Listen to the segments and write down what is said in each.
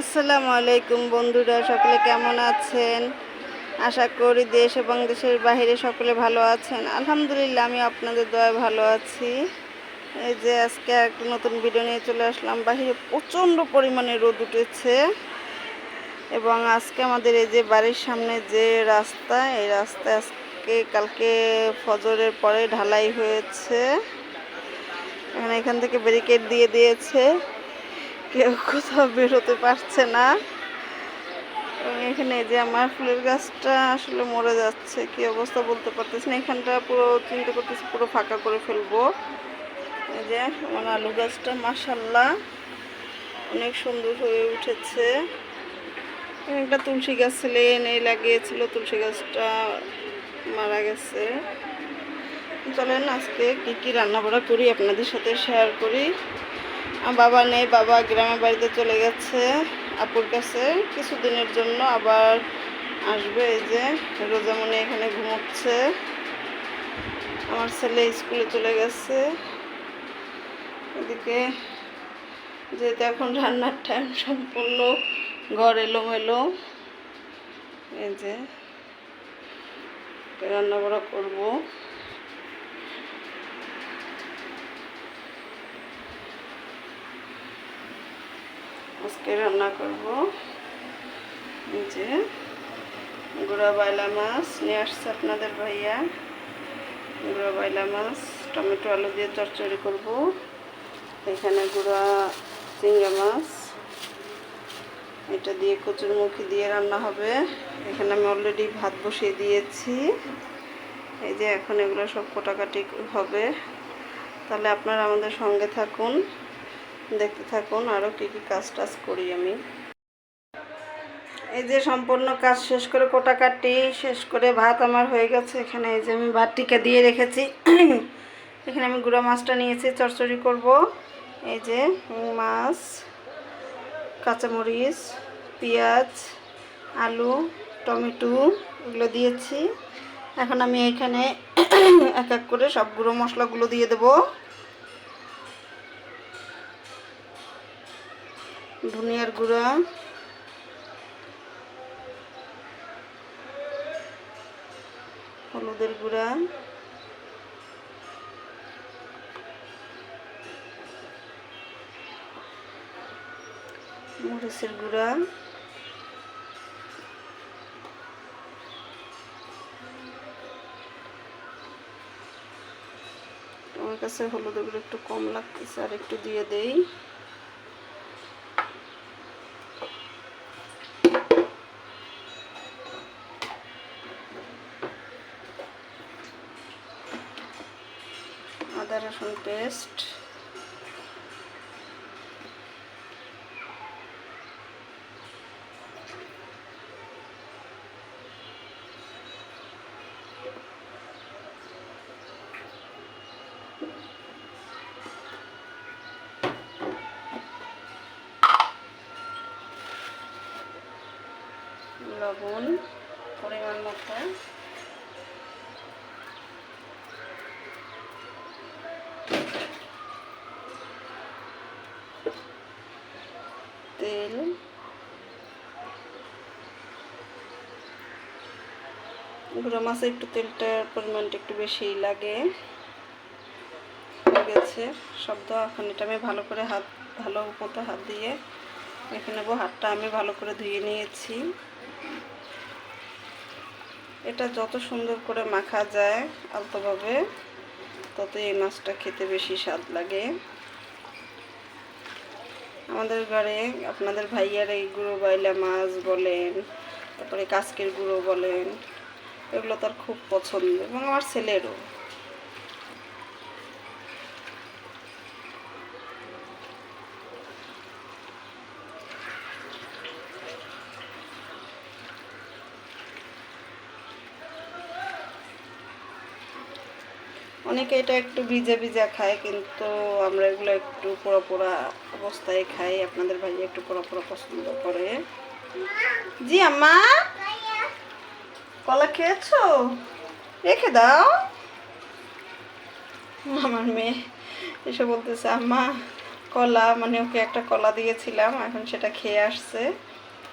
আসসালামু আলাইকুম বন্ধুরা, সকলে কেমন আছেন? আশা করি দেশ এবং দেশের বাইরে সকলে ভালো আছেন। আলহামদুলিল্লাহ আমি আপনাদের দয়া ভালো আছি। এই যে আজকে একটা নতুন ভিডিও নিয়ে চলে আসলাম। বাহিরে প্রচণ্ড পরিমাণে রোদ উঠেছে এবং আজকে আমাদের এই যে বাড়ির সামনে যে রাস্তা, এই রাস্তা আজকে, কালকে ফজরের পরে ঢালাই হয়েছে। এখানে এখান থেকে ব্যারিকেড দিয়ে দিয়েছে। কেউ কোথাও বেরোতে পারছে না। এবং এখানে যে আমার ফুলের গাছটা আসলে মরে যাচ্ছে, কি অবস্থা বলতে পারতেছি না। এখানটা পুরো চিন্তা করতেছি, পুরো ফাঁকা করে ফেলব। এই যে আমার আলু গাছটা মাসাল্লাহ অনেক সুন্দর হয়ে উঠেছে। একটা তুলসী গাছ ছিল এনে লাগিয়েছিল, তুলসী গাছটা মারা গেছে। চলেন আজকে কী কী রান্নাবাড়া করি আপনাদের সাথে শেয়ার করি। বাবা নেই, বাবা গ্রামের বাড়িতে চলে গেছে আপুর কাছে। কিছুদিনের জন্য আবার আসবে, এই যে রোজামণি এখানে ঘুমোচ্ছে। আমার ছেলে স্কুলে চলে গেছে। এদিকে যেহেতু এখন রান্নার টাইম সম্পূর্ণ, ঘর এলোমেলো, এই যে রান্না বাড়া করব। আজকে রান্না করব। যে গুঁড়া বাইলা মাছ নিয়ে আসছে আপনাদের ভাইয়া। গুঁড়া বাইলা মাছ, টমেটো, আলু দিয়ে চচ্চড়ি করব। এখানে গুঁড়া চিংড়া মাছ, এটা দিয়ে কচুরমুখী দিয়ে রান্না হবে। এখানে আমি অলরেডি ভাত বসিয়ে দিয়েছি। এই যে এখন এগুলো সব কোটাকাটি হবে। তাহলে আপনারা আমাদের সঙ্গে থাকুন। দেখতে থাকুন আরও কী কী কাজ টাজ করি আমি। এই যে সম্পূর্ণ কাজ শেষ করে কোটাকাটি শেষ করে ভাত আমার হয়ে গেছে। এখানে এই যে আমি ভাতটিকে দিয়ে রেখেছি। এখানে আমি গুঁড়া মাছটা নিয়েছি চচ্চড়ি করব। এই যে মাছ, কাঁচামরিচ, পেঁয়াজ, আলু, টমেটো এগুলো দিয়েছি। এখন আমি এখানে এক এক করে সব গুঁড়ো মশলাগুলো দিয়ে দেবো। ধনিয়ার গুঁড়া। হলুদের গুঁড়া। মরিচের গুঁড়া। আমার কাছে হলুদের গুঁড়ো একটু কম লাগতেছে, আর একটু দিয়ে দেই। পেস্ট লবণ পরিমাণ মতো তেল গুঁড়ো মাছে একটু তেলটার পরিমাণটা একটু বেশি লাগে। গেছে। শব্দ এখন এটা আমি ভালো করে হাত, ভালো মতো হাত দিয়ে রেখে নেব। হাতটা আমি ভালো করে ধুয়ে নিয়েছি। এটা যত সুন্দর করে মাখা যায় আলতোভাবে তত এই মাছটা খেতে বেশি স্বাদ লাগে। আমাদের ঘরে আপনাদের ভাইয়ার এই গুঁড়ো বাইলা মাছ বলেন, তারপরে কাসকের গুঁড়ো বলেন এগুলো তার খুব পছন্দ এবং আমার ছেলেরও। অনেকে এটা একটু ভিজে ভিজা খায়, কিন্তু আমরা এগুলো একটু পোড়া পোড়া অবস্থায় খাই। আপনাদের ভাই একটু পোড়া পোড়া পছন্দ করে। জি আম্মা? কলা খেয়েছো? রেখে দাও। আমার মেয়ে এসে বলতেছে, আম্মা, কলা মানে ওকে একটা কলা দিয়েছিলাম, এখন সেটা খেয়ে আসছে।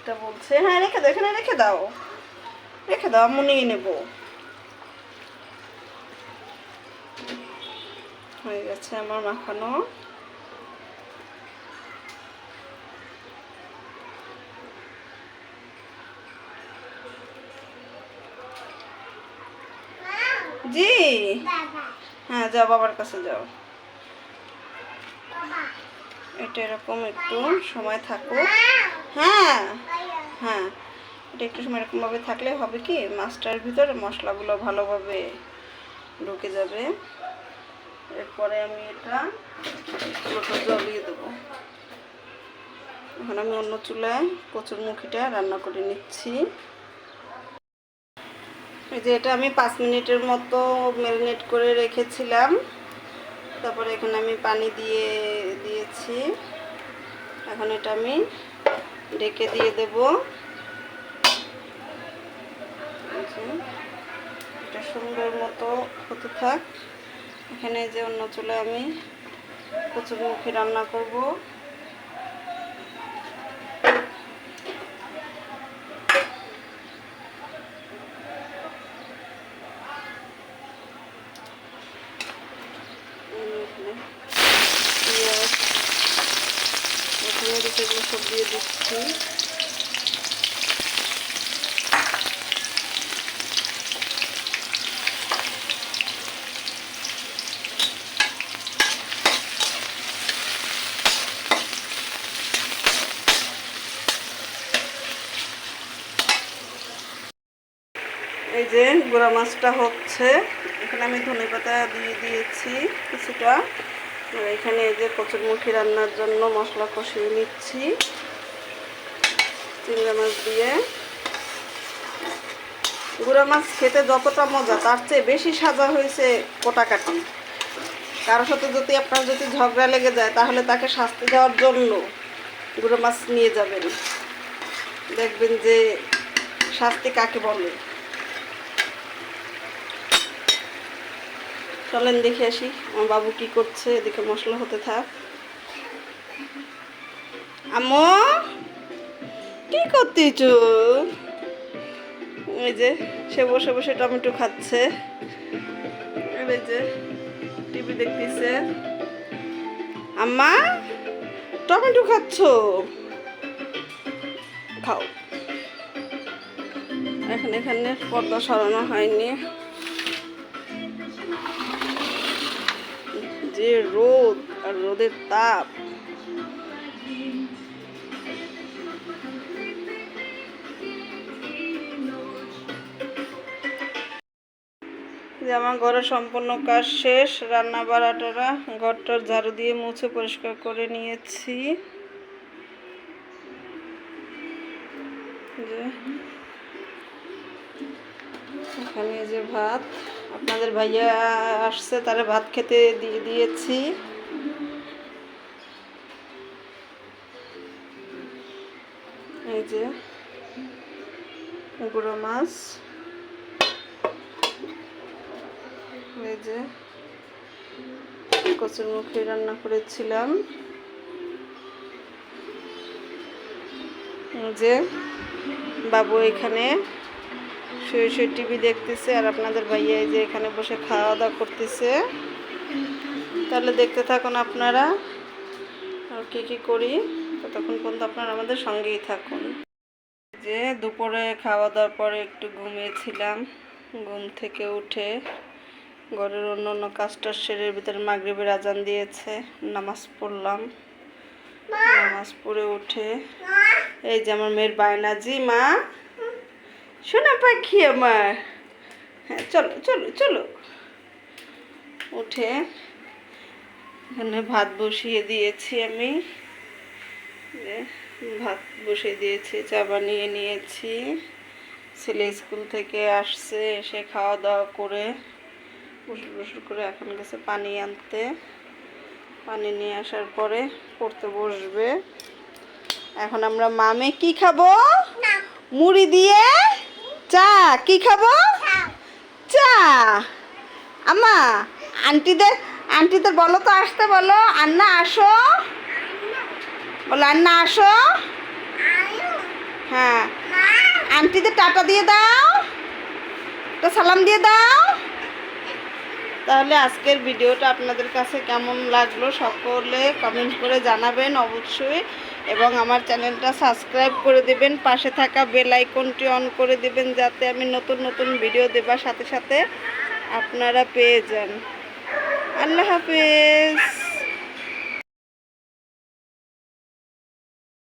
এটা বলছে হ্যাঁ রেখে দাও, এখানে রেখে দাও। রেখে দাও আমি নিয়ে নেব। হয়ে গেছে আমার মাখানো। জি হ্যাঁ যাও, বাবার কাছে যাও। এটা এরকম একটু সময় থাকুক। হ্যাঁ হ্যাঁ এটা একটু সময় এরকমভাবে থাকলে হবে কি? মাছটার ভিতরে মশলাগুলো ভালোভাবে ঢুকে যাবে। এরপরে আমি এটা জ্বলিয়ে দেবো। এখন আমি অন্য চুলায় কচুর মুখিটা রান্না করে নিচ্ছি। যে এটা আমি পাঁচ মিনিটের মতো ম্যারিনেট করে রেখেছিলাম। তারপরে এখানে আমি পানি দিয়ে দিয়েছি। এখন এটা আমি ডেকে দিয়ে দেব। এটা সুন্দর মতো হতে থাক। এখানে যে অন্য চুলে আমি কচুরমুখী রান্না করব এই এখানে পেঁয়াজ এখানে সেগুলো সব দিয়ে দিচ্ছি এই যে গোড়া মাছটা হচ্ছে। এখানে আমি ধনে পাতা দিয়ে দিয়েছি কিছুটা। এখানে এই যে কচুরমুখী রান্নার জন্য মশলা কষিয়ে নিচ্ছি। চিংড়া মাছ দিয়ে। গুঁড়া মাছ খেতে যতটা মজা, তার চেয়ে বেশি সাজা হয়েছে কোটাকাটি। কারোর সাথে যদি আপনার যদি ঝগড়া লেগে যায়, তাহলে তাকে শাস্তি দেওয়ার জন্য গুঁড়ো মাছ নিয়ে যাবেন। দেখবেন যে শাস্তি কাকে বলে। চলেন, দেখে আসি আমার বাবু কি করছে, এদিকে মশলা হতে থাক। আম্মু, কি করতেছ? এই যে, সে বসে বসে টমেটো খাচ্ছে। যে, টিভি দেখতেছে। আম্মা, টমেটো খাচ্ছ? খাও। এখন এখানে পর্দা সরানো হয়নি। যে রোদ আর রোদের তাপ। আমার ঘরের সম্পূর্ণ কাজ শেষ রান্না বাড়াটারা ঘরটার ঝাড়ু দিয়ে মুছে পরিষ্কার করে নিয়েছি। এখানে যে ভাত। আপনাদের ভাইয়া আসছে, তারা ভাত খেতে দিয়ে দিয়েছি। এই যে গুঁড়ো মাছ। এই যে কচুর মুখে রান্না করেছিলাম। যে বাবু এখানে। শুয়ে শুয়ে টিভি দেখতেছে আর আপনাদের ভাইয়া এই যে এখানে বসে খাওয়া দাওয়া করতেছে। তাহলে দেখতে থাকুন আপনারা আর কী কী করি। ততক্ষণ পর্যন্ত আপনারা আমাদের সঙ্গেই থাকুন। যে দুপুরে খাওয়া দাওয়ার পরে একটু ঘুমিয়েছিলাম। ঘুম থেকে উঠে ঘরের অন্য অন্য কাজটা সেরের ভিতরে মাগরিবের আজান দিয়েছে। নামাজ পড়লাম। নামাজ পড়ে উঠে এই যে আমার মেয়ের বায়না জি মা। শোনা পাখি আমার। হ্যাঁ চলো চলো চলো। উঠে এখানে ভাত বসিয়ে দিয়েছি আমি। ভাত বসিয়ে দিয়েছি চা বানিয়ে নিয়েছি। ছেলে স্কুল থেকে আসছে এসে খাওয়া দাওয়া করে বসে বসে করে এখন গেছে পানি আনতে। পানি নিয়ে আসার পরে পড়তে বসবে। এখন আমরা মামে কি খাব? মুড়ি দিয়ে চা, কি খাব? চা। আমা আন্টিদের আন্টিদের বলো তো আসতে, বলো। আন্না, আসো। বলো, আন্না, আসো। হ্যাঁ। আন্টিদের টাটা দিয়ে দাও। তো সালাম দিয়ে দাও। তাহলে আজকের ভিডিওটা আপনাদের কাছে কেমন লাগল সকলে কমেন্ট করে জানাবেন অবশ্যই। এবং আমার চ্যানেলটা সাবস্ক্রাইব করে দেবেন, পাশে থাকা বেল আইকনটি অন করে দেবেন, যাতে আমি নতুন নতুন ভিডিও দেবার সাথে সাথে আপনারা পেয়ে যান। আল্লাহ হাফেজ।